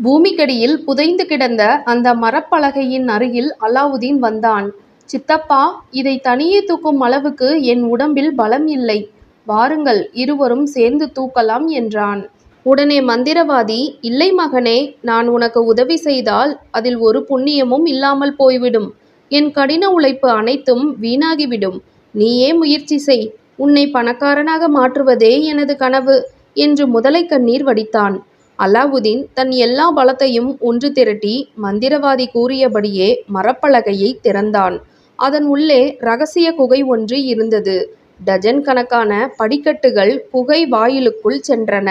பூமிக்கடியில் புதைந்து கிடந்த அந்த மரப்பலகையின் அருகில் அலாவுதீன் வந்தான். சித்தப்பா இதை தனியே தூக்கும் அளவுக்கு என் உடம்பில் பலம் இல்லை. வாருங்கள் இருவரும் சேர்ந்து தூக்கலாம் என்றான். உடனே மந்திரவாதி இல்லை மகனே நான் உனக்கு உதவி செய்தால் அதில் ஒரு புண்ணியமும் இல்லாமல் போய்விடும். என் கடின உழைப்பு அனைத்தும் வீணாகிவிடும். நீயே முயற்சி செய். உன்னை பணக்காரனாக மாற்றுவதே எனது கனவு என்று முதலை கண்ணீர் வடித்தான். அலாவுதீன் தன் எல்லா பலத்தையும் ஒன்று திரட்டி மந்திரவாதி கூறியபடியே மரப்பலகையை திறந்தான். அதன் உள்ளே ரகசிய குகை ஒன்று இருந்தது. டஜன் கணக்கான படிக்கட்டுகள் குகை வாயிலுக்குள் சென்றன.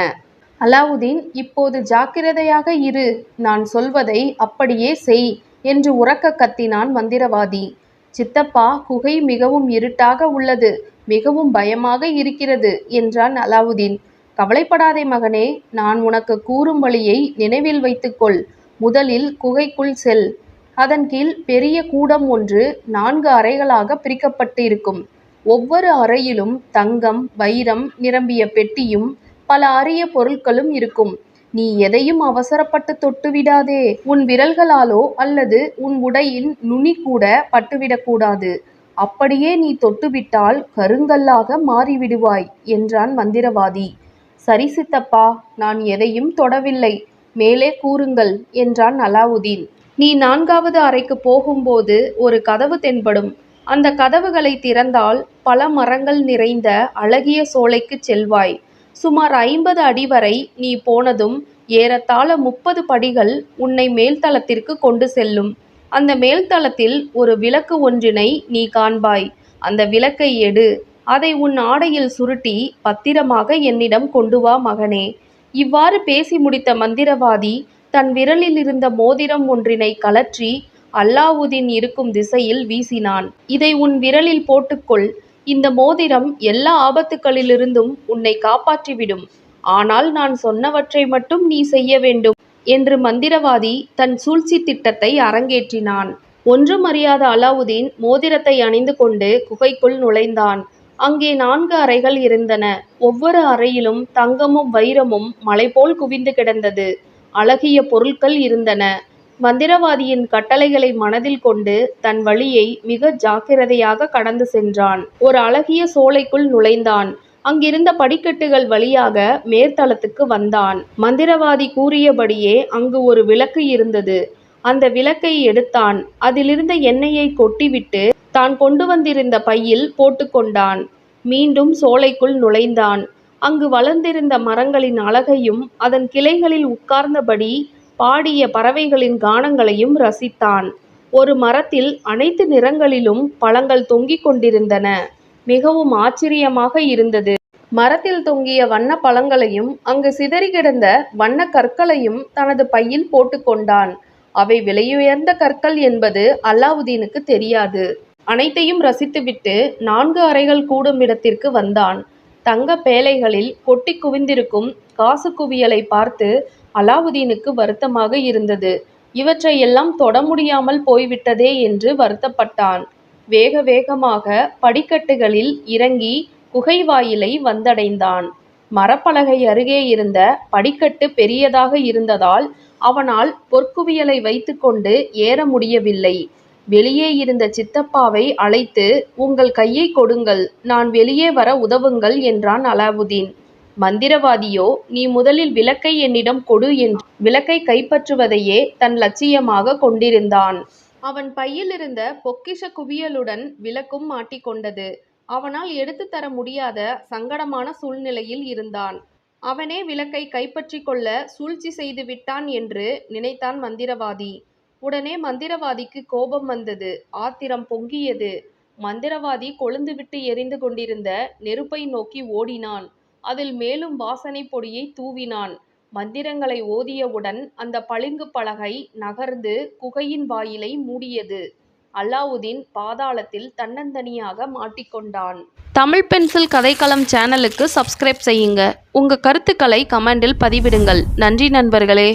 அலாவுதீன் இப்போது ஜாக்கிரதையாக இரு. நான் சொல்வதை அப்படியே செய் என்று உறக்க கத்தினான் மந்திரவாதி. சித்தப்பா குகை மிகவும் இருட்டாக உள்ளது. மிகவும் பயமாக இருக்கிறது என்றான் அலாவுதீன். கவலைப்படாதே மகனே. நான் உனக்கு கூறும் வழியை நினைவில் வைத்துக்கொள். முதலில் குகைக்குள் செல். அதன் கீழ் பெரிய கூடம் ஒன்று நான்கு அறைகளாக பிரிக்கப்பட்டிருக்கும். ஒவ்வொரு அறையிலும் தங்கம் வைரம் நிரம்பிய பெட்டியும் பல அரிய பொருட்களும் இருக்கும். நீ எதையும் அவசரப்பட்டு தொட்டுவிடாதே. உன் விரல்களாலோ அல்லது உன் உடையின் நுனி கூட பட்டுவிடக்கூடாது. அப்படியே நீ தொட்டுவிட்டால் கருங்கல்லாக மாறிவிடுவாய் என்றான் மந்திரவாதி. சரி சித்தப்பா. நான் எதையும் தொடவில்லை. மேலே கூறுங்கள் என்றான் அலாவுதீன். நீ நான்காவது அறைக்குப் போகும்போது ஒரு கதவு தென்படும். அந்த கதவுகளை திறந்தால் பல மரங்கள் நிறைந்த அழகிய சோலைக்குச் செல்வாய். சுமார் ஐம்பது அடி வரை நீ போனதும் ஏறத்தாழ முப்பது படிகள் உன்னை மேல்தளத்திற்கு கொண்டு செல்லும். அந்த மேல்தளத்தில் ஒரு விளக்கு ஒன்றினை நீ காண்பாய். அந்த விளக்கை எடு. அதை உன் ஆடையில் சுருட்டி பத்திரமாக என்னிடம் கொண்டு வா மகனே. இவ்வாறு பேசி முடித்த மந்திரவாதி தன் விரலிலிருந்த மோதிரம் ஒன்றினை கழற்றி அல்லாவுதீன் இருக்கும் திசையில் வீசினான். இதை உன் விரலில் போட்டுக்கொள். இந்த மோதிரம் எல்லா ஆபத்துக்களிலிருந்தும் உன்னை காப்பாற்றிவிடும். ஆனால் நான் சொன்னவற்றை மட்டும் நீ செய்ய வேண்டும் என்று மந்திரவாதி தன் சூழ்ச்சித் திட்டத்தை அரங்கேற்றினான். ஒன்றும் அறியாத அலாவுதீன் மோதிரத்தை அணிந்து கொண்டு குகைக்குள் நுழைந்தான். அங்கே நான்கு அறைகள் இருந்தன. ஒவ்வொரு அறையிலும் தங்கமும் வைரமும் மலைபோல் குவிந்து கிடந்தது. அழகிய பொருட்கள் இருந்தன. மந்திரவாதியின் கட்டளைகளை மனதில் கொண்டு தன் வழியை மிக ஜாக்கிரதையாக கடந்து சென்றான். ஒரு அழகிய சோலைக்குள் நுழைந்தான். அங்கிருந்த படிக்கட்டுகள் வழியாக மேற்தளத்துக்கு வந்தான். மந்திரவாதி கூறியபடியே அங்கு ஒரு விளக்கு இருந்தது. அந்த விளக்கை எடுத்தான். அதிலிருந்த எண்ணெயைக் கொட்டிவிட்டு தான் கொண்டு வந்திருந்த பையில் போட்டுக்கொண்டான் மீண்டும் சோலைக்குள் நுழைந்தான். அங்கு வளர்ந்திருந்த மரங்களின் அழகையும் அதன் கிளைகளில் உட்கார்ந்தபடி பாடிய பறவைகளின் கானங்களையும் ரசித்தான். ஒரு மரத்தில் அனைத்து நிறங்களிலும் பழங்கள் தொங்கிக் கொண்டிருந்தன. மிகவும் ஆச்சரியமாக இருந்தது. மரத்தில் தொங்கிய வண்ண பழங்களையும் அங்கு சிதறி கிடந்த வண்ணக் கற்களையும் தனது பையில் போட்டுக்கொண்டான் அவை விலையுயர்ந்த கற்கள் என்பது அல்லாவுதீனுக்கு தெரியாது. அனைத்தையும் ரசித்துவிட்டு நான்கு அறைகள் கூடும் இடத்திற்கு வந்தான். தங்க பேழைகளில் கொட்டி குவிந்திருக்கும் காசு குவியலை பார்த்து அலாவுதீனுக்கு வருத்தமாக இருந்தது. இவற்றையெல்லாம் தொட முடியாமல் போய்விட்டதே என்று வருத்தப்பட்டான். வேக வேகமாக படிக்கட்டுகளில் இறங்கி குகை வாயிலை வந்தடைந்தான். மரப்பலகை அருகே இருந்த படிக்கட்டு பெரியதாக இருந்ததால் அவனால் பொற்குவியலை வைத்துக்கொண்டு ஏற முடியவில்லை. வெளியே இருந்த சித்தப்பாவை அழைத்து உங்கள் கையைக் கொடுங்கள். நான் வெளியே வர உதவுங்கள் என்றான் அலாவுதீன். மந்திரவாதியோ நீ முதலில் விளக்கை என்னிடம் கொடு என்று விளக்கை கைப்பற்றுவதையே தன் லட்சியமாகக் கொண்டிருந்தான். அவன் பையிலிருந்த பொக்கிஷ குவியலுடன் விளக்கும் மாட்டிக்கொண்டது அவனால் எடுத்து தர முடியாத சங்கடமான சூழ்நிலையில் இருந்தான். அவனே விளக்கை கைப்பற்றிக் கொள்ள சூழ்ச்சி செய்து விட்டான் என்று நினைத்தான் மந்திரவாதி. உடனே மந்திரவாதிக்குக் கோபம் வந்தது. ஆத்திரம் பொங்கியது. மந்திரவாதி கொழுந்துவிட்டு எரிந்து கொண்டிருந்த நெருப்பை நோக்கி ஓடினான். அதில் மேலும் வாசனைப் பொடியைத் தூவினான். மந்திரங்களை ஓதியவுடன் அந்த பளிங்குப் பலகை நகர்ந்து குகையின் வாயிலை மூடியது. அல்லாவுதீன் பாதாளத்தில் தன்னந்தனியாக மாட்டிக்கொண்டான் தமிழ் பென்சில் கதைக்களம் சேனலுக்கு சப்ஸ்கிரைப் செய்யுங்க. உங்க கருத்துக்களை கமெண்டில் பதிவிடுங்கள். நன்றி நண்பர்களே.